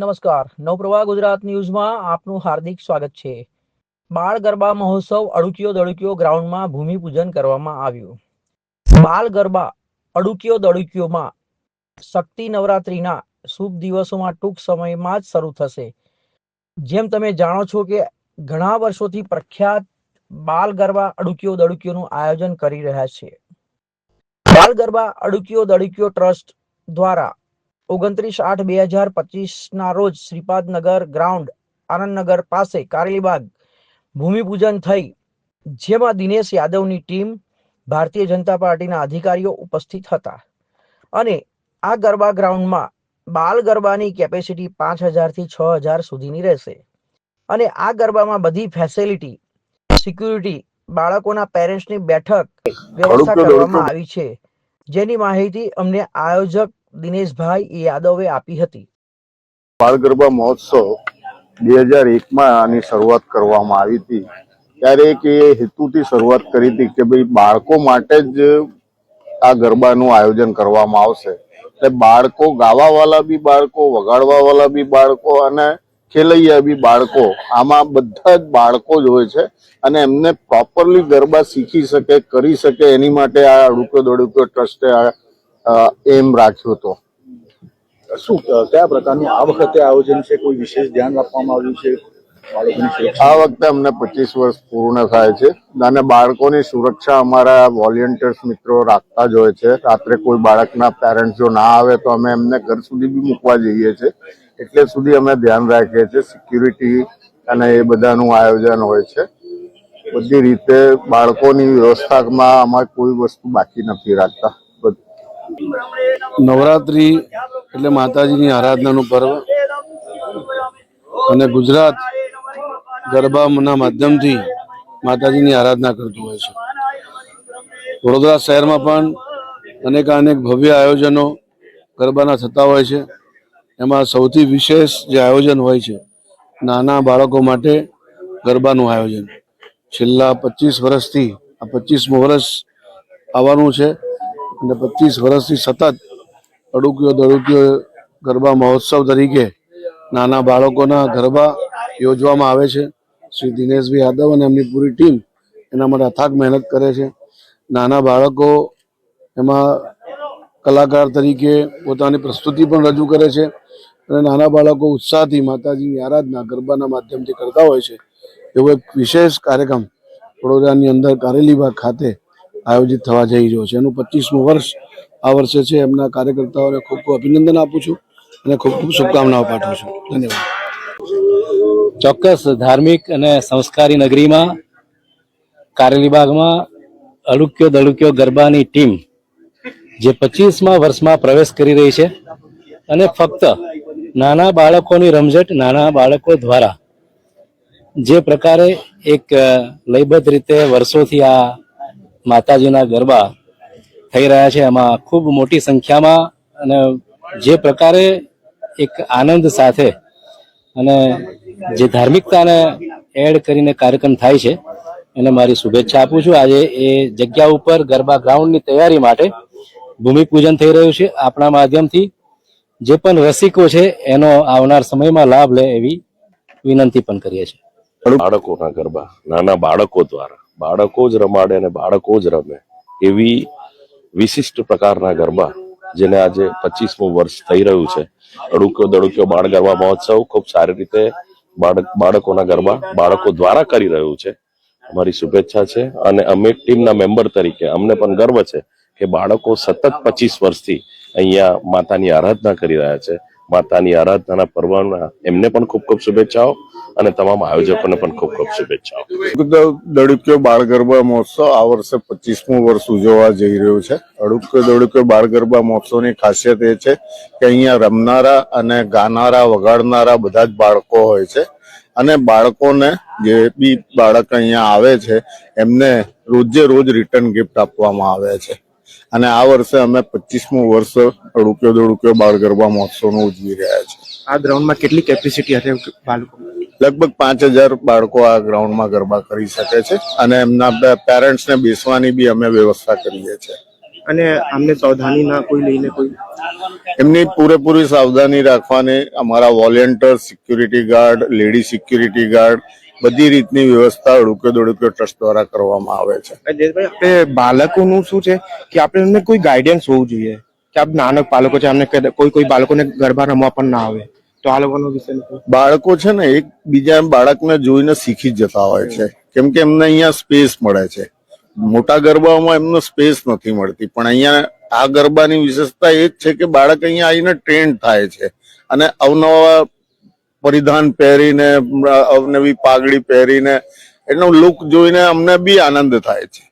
નમસ્કાર. નવપ્રવાહ ગુજરાત ન્યૂઝમાં આપનું હાર્દિક સ્વાગત છે. બાળ ગરબા મહોત્સવ અડુકિયો દડુકિયો ગ્રાઉન્ડમાં ભૂમિપૂજન કરવામાં આવ્યું. બાળ ગરબા અડુકિયો દડુકિયોમાં શક્તિ નવરાત્રિના શુભ દિવસોમાં ટૂંક સમયમાં જ શરૂ થશે. જેમ તમે જાણો છો કે ઘણા વર્ષોથી પ્રખ્યાત બાલ ગરબા અડુકીયો દડુકિયોનું આયોજન કરી રહ્યા છે. બાલ ગરબા અડુકીયો દડુકિયો ટ્રસ્ટ દ્વારા ઓગણત્રીસ આઠ બે હજાર પચીસના રોજ શ્રીપાદનગર ગ્રાઉન્ડ આનંદનગર પાસે કારેલીબાગ ભૂમિપૂજન થઈ જેમાં દિનેશ યાદવની ટીમ ભારતીય જનતા પાર્ટીના અધિકારીઓ ઉપસ્થિત હતા. અને આ ગરબા ગ્રાઉન્ડમાં બાલ ગરબાની કેપેસિટી પાંચ હજારથી છ હજાર સુધીની રહેશે. અને આ ગરબામાં બધી ફેસિલિટી સિક્યુરિટી બાળકોના પેરેન્ટ્સની બેઠક વ્યવસ્થા કરવામાં આવી છે. જેની માહિતી અમને આયોજક દિનેશભાઈ યાદવે આપી હતી. બાળ ગરબા મહોત્સવ બે હજાર એકમાં આની શરૂઆત કરવામાં આવી હતી. ત્યારે એક એ હેતુથી શરૂઆત કરી હતી કે ભાઈ બાળકો માટે જ આ ગરબાનું આયોજન કરવામાં આવશે. એટલે બાળકો ગાવાવાળા બી બાળકો વગાડવાવાળા બી બાળકો અને ખેલૈયા બી બાળકો, આમાં બધા જ બાળકો જ હોય છે અને એમને પ્રોપરલી ગરબા શીખી શકે, કરી શકે એની માટે આ અડુક્યો દડુક્યો ટ્રસ્ટે આ એમ રાખ્યો હતો. શું કયા પ્રકારની આ વખતે આયોજન છે? કોઈ વિશેષ ધ્યાન રાખવામાં આવ્યું છે? આ વખતે અમને પચીસ વર્ષ પૂર્ણ થાય છે અને બાળકોની સુરક્ષા અમારા વોલેન્ટિયર્સ મિત્રો રાખતા જ હોય છે. રાત્રે કોઈ બાળકના પેરેન્ટ્સ જો ના આવે તો અમે એમને ઘર સુધી બી મૂકવા જઈએ છીએ. એટલે સુધી અમે ધ્યાન રાખીએ છીએ. સિક્યુરિટી અને એ બધાનું આયોજન હોય છે. બધી રીતે બાળકોની વ્યવસ્થામાં અમારે કોઈ વસ્તુ બાકી નથી રાખતા. નવરાત્રી એટલે માતાજીની આરાધનાનું પર્વ. અને ગુજરાત ગરબાના માધ્યમથી માતાજીની આરાધના કરતું હોય છે. વડોદરા શહેરમાં પણ અનેકાનેક ભવ્ય આયોજનો ગરબાના થતા હોય છે. એમાં સૌથી વિશેષ જે આયોજન હોય છે, નાના બાળકો માટે ગરબાનું આયોજન. છેલ્લા પચીસ વર્ષથી, આ પચીસમું વર્ષ આવવાનું છે. અને પચીસ વર્ષથી સતત અડુક્યો દડુક્યો ગરબા મહોત્સવ તરીકે નાના બાળકોના ગરબા યોજવામાં આવે છે. શ્રી દિનેશભાઈ યાદવ અને એમની પૂરી ટીમ એના માટે અથાગ મહેનત કરે છે. નાના બાળકો એમાં કલાકાર તરીકે પોતાની પ્રસ્તુતિ પણ રજૂ કરે છે અને નાના બાળકો ઉત્સાહથી માતાજીની આરાધના ગરબાના માધ્યમથી કરતા હોય છે. એવો એક વિશેષ કાર્યક્રમ વડોદરાની અંદર કારેલીબાગ ખાતે આયોજિત થવા જઈ રહ્યો છે. એનું પચીસમું વર્ષ આ વર્ષે છે. એમના કાર્યકર્તાઓને ખૂબ ખૂબ અભિનંદન આપું છું અને ખૂબ ખૂબ શુભકામનાઓ પાઠવું છું. ધન્યવાદ. ચોક્કસ ધાર્મિક અને સંસ્કારી નગરીમાં કારેલીબાગમાં અડુક્યો દલુક્યો ગરબાની ટીમ જે પચીસમા વર્ષમાં પ્રવેશ કરી રહી છે અને ફક્ત નાના બાળકોની રમઝટ નાના બાળકો દ્વારા જે પ્રકારે એક લયબદ્ધ રીતે વર્ષોથી આ માતાજીના ગરબા થઈ રહ્યા છે. એમાં ખૂબ મોટી સંખ્યામાં અને જે પ્રકારે એક આનંદ સાથે અને જે ધાર્મિકતાને એડ કરીને કાર્યક્રમ થાય છે, એને મારી શુભેચ્છા આપું છું. આજે એ જગ્યા ઉપર ગરબા ગ્રાઉન્ડની તૈયારી માટે ભૂમિપૂજન થઈ રહ્યું છે. આપણા માધ્યમથી જે પણ રસિકો છે, એનો આવનાર સમયમાં લાભ લે એવી વિનંતી પણ કરીએ છીએ. બાળકોના ગરબા, નાના બાળકો દ્વારા. બાળકો જ રમાડે અને બાળકો જ રમે એવી વિશિષ્ટ પ્રકારના ગરબા જેને આજે પચીસમું વર્ષ થઈ રહ્યું છે. અડુક્યો દડુક્યો બાળ ગરબા મહોત્સવ ખૂબ સારી રીતે બાળક, બાળકોના ગરબા બાળકો દ્વારા કરી રહ્યું છે. અમારી શુભેચ્છા છે અને અમે ટીમના મેમ્બર તરીકે અમને પણ ગર્વ છે કે બાળકો સતત પચીસ વર્ષથી અહીંયા માતાની આરાધના કરી રહ્યા છે. માતાની આરાધનાના પર્વના એમને પણ ખૂબ ખૂબ શુભેચ્છાઓ. અને તમામ આયોજકોને પણ ખૂબ ખૂબ શુભેચ્છાઓ. દડુક્યો બાળ ગરબા મહોત્સવ આ વર્ષે પચીસમું વર્ષ ઉજવવા જઈ રહ્યું છે. અડુક્યો દડુક્યો બાળ ગરબા મહોત્સવની ખાસિયત એ છે કે અહીંયા રમનારા અને ગાનારા વગાડનારા બધા જ બાળકો હોય છે. અને બાળકોને જે બી બાળક અહીંયા આવે છે એમને રોજે રોજ રિટર્ન ગિફ્ટ આપવામાં આવે છે. અને આ વર્ષે અમે પચીસમું વર્ષ અડુક્યો દડુક્યો બાળ ગરબા મહોત્સવનું ઉજવી રહ્યા છે આ ગ્રાઉન્ડમાં કેટલી કેપેસિટી હશે બાળકો? લગભગ પાંચ હજાર બાળકો આ ગ્રાઉન્ડમાં ગરબા કરી શકે છે અને એમના પેરેન્ટ્સને બેસવાની બી અમે વ્યવસ્થા કરીએ છીએ. અને આમને સાવધાનીના કોઈ લઈને કોઈ? એમની પૂરેપૂરી સાવધાની રાખવાની અમારા volunteer security guard lady security guard બધી રીતની વ્યવસ્થા અડુકે દોડુકે ટ્રસ્ટ દ્વારા કરવામાં આવે છે. આપણે બાળકોનું શું છે કે આપણે એમને કોઈ ગાઈડન્સ હોવું જોઈએ? કે આપ નાનક બાળકો છે અમને કોઈ કોઈ બાળકોને ગરબા રમવા પણ ના આવે. બાળકો છે ને, એક બીજા બાળકને જોઈને શીખી જતા હોય છે. કેમ કે એમને અહીંયા સ્પેસ મળે છે. મોટા ગરબાઓમાં એમને સ્પેસ નથી મળતી, પણ અહીંયા આ ગરબાની વિશેષતા એ જ છે કે બાળક અહીંયા આવીને ટ્રેન્ડ થાય છે. અને અવનવા પરિધાન પહેરીને, અવનવી પાઘડી પહેરીને, એનો લુક જોઈને અમને બી આનંદ થાય છે.